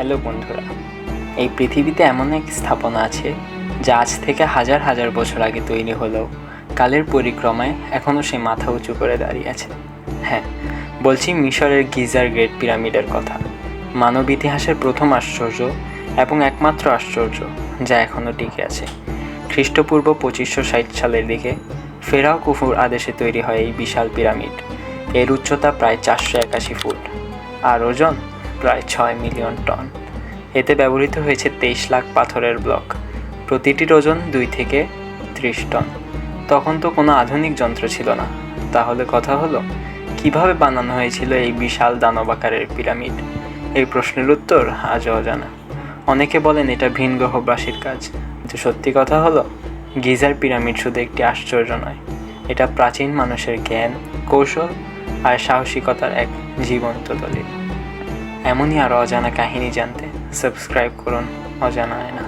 Hello বন্ধুরা, এই পৃথিবীতে এমন এক স্থাপনা আছে যা আজ থেকে হাজার হাজার বছর আগে তৈরি হলেও কালের পরিক্রমায় এখনও সে মাথা উঁচু করে দাঁড়িয়ে আছে। হ্যাঁ বলছি মিশরের গিজার গ্রেট পিরামিডের কথা। মানব ইতিহাসের প্রথম আশ্চর্য এবং একমাত্র আশ্চর্য যা এখনও টিকে আছে। খ্রিস্টপূর্ব পঁচিশশো ষাট সালের দিকে ফেরাও কুফুর আদেশে তৈরি হয় এই বিশাল পিরামিড। এর উচ্চতা প্রায় চারশো একাশি ফুট। আর ওজন? প্রায় ছয় মিলিয়ন টন। এতে ব্যবহৃত হয়েছে তেইশ লাখ পাথরের ব্লক। প্রতিটির ওজন দুই থেকে ত্রিশ টন। তখন তো কোনো আধুনিক যন্ত্র ছিল না। তাহলে কথা হলো, কীভাবে বানানো হয়েছিল এই বিশাল দানবাকারের পিরামিড? এই প্রশ্নের উত্তর আজও অজানা। অনেকে বলেন এটা ভিন গ্রহবাসীর কাজ। কিন্তু সত্যি কথা হলো, গিজার পিরামিড শুধু একটি আশ্চর্য নয়। এটা প্রাচীন মানুষের জ্ঞান, কৌশল আর সাহসিকতার এক জীবন্ত দলিল। এমনই আরও অজানা কাহিনী জানতে সাবস্ক্রাইব করুন অজানা আয়না